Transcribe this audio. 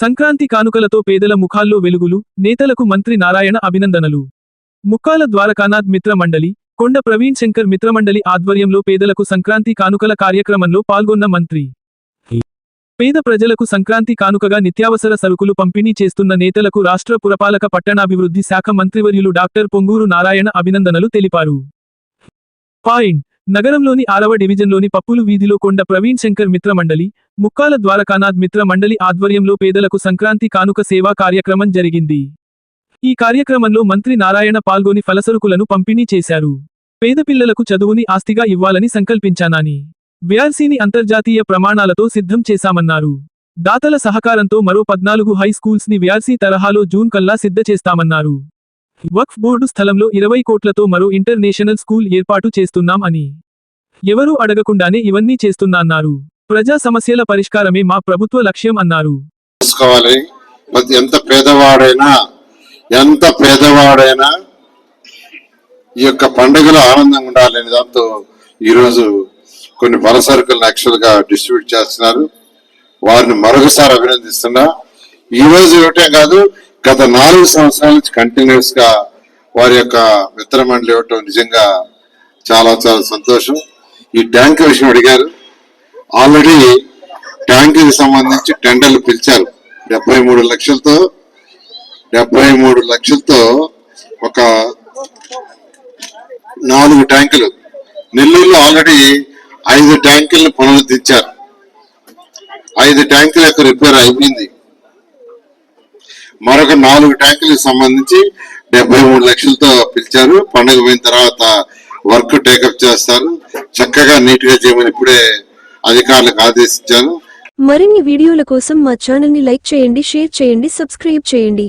సంక్రాంతి కానుకలతో పేదల ముఖాల్లో వెలుగులు నేతలకు మంత్రి నారాయణ అభినందనలు. ముక్కాల ద్వారకానాథ్ మిత్ర మండలి కొండ ప్రవీణ్ శంకర్ మిత్రమండలి ఆధ్వర్యంలో పేదలకు సంక్రాంతి కానుకల కార్యక్రమంలో పాల్గొన్న మంత్రి. పేద ప్రజలకు సంక్రాంతి కానుకగా నిత్యావసర సరుకులు పంపిణీ చేస్తున్న నేతలకు రాష్ట్ర పురపాలక పట్టణాభివృద్ధి శాఖ మంత్రివర్యులు డాక్టర్ పొంగూరు నారాయణ అభినందనలు తెలిపారు. పాయింట్. నగరంలోని ఆరవ డివిజన్లోని పప్పులు వీధిలో కొండ ప్రవీణ్ శంకర్ మిత్ర మండలి ముక్కాల ద్వారకానాథ్ మిత్ర మండలి ఆధ్వర్యంలో పేదలకు సంక్రాంతి కానుక సేవా కార్యక్రమం జరిగింది. ఈ కార్యక్రమంలో మంత్రి నారాయణ పాల్గొని ఫలసరుకులను పంపిణీ చేశారు. పేద పిల్లలకు చదువుని ఆస్తిగా ఇవ్వాలని సంకల్పించానని వ్యార్సీని అంతర్జాతీయ ప్రమాణాలతో సిద్ధం చేశామన్నారు. దాతల సహకారంతో మరో పద్నాలుగు హై స్కూల్స్ని వ్యార్సీ తరహాలో జూన్ కల్లా సిద్ధ చేస్తామన్నారు. వక్ఫ్ బోర్డు స్థలంలో ఇరవై కోట్లతో మరో ఇంటర్నేషనల్ స్కూల్ ఏర్పాటు చేస్తున్నాం అని ఎవరూ అడగకుండానే ఇవన్నీ చేస్తున్నాన్నారు. ప్రజా సమస్యల పరిష్కారమే మా ప్రభుత్వ లక్ష్యం అన్నారు. చూసుకోవాలి ఎంత పేదవాడైనా ఎంత పేదవాడైనా ఈ యొక్క పండుగలో ఆనందంగా ఉండాలనే దాంతో ఈరోజు కొన్ని బల సరుకులను యాక్చువల్గా డిస్ట్రిబ్యూట్ చేస్తున్నారు. వారిని మరొకసారి అభినందిస్తున్నా. ఈ రోజు ఒకటే కాదు గత నాలుగు సంవత్సరాల నుంచి కంటిన్యూస్గా వారి యొక్క మిత్రమండలి ఇవ్వటం నిజంగా చాలా చాలా సంతోషం. ఈ ట్యాంక్ విషయం అడిగారు. ఆల్రెడీ ట్యాంకుకి సంబంధించి టెండర్లు పిలిచారు. డెబ్బై మూడు లక్షలతో డెబ్బై మూడు లక్షలతో ఒక నాలుగు ట్యాంకులు. నెల్లూరులో ఆల్రెడీ ఐదు ట్యాంకులను పునరుద్ధరించారు ఐదు ట్యాంకుల యొక్క రిపేర్ అయిపోయింది. మరొక నాలుగు ట్యాంకులకు సంబంధించి డెబ్బై మూడు లక్షలతో పిలిచారు. పండుగ పోయిన తర్వాత వర్క్ టేకప్ చేస్తారు. చక్కగా నీట్గా చేయమని ఇప్పుడే అధికారులకు ఆదేశించాను. మరిన్ని వీడియోల కోసం మా ఛానల్ని లైక్ చేయండి షేర్ చేయండి సబ్స్క్రైబ్ చేయండి.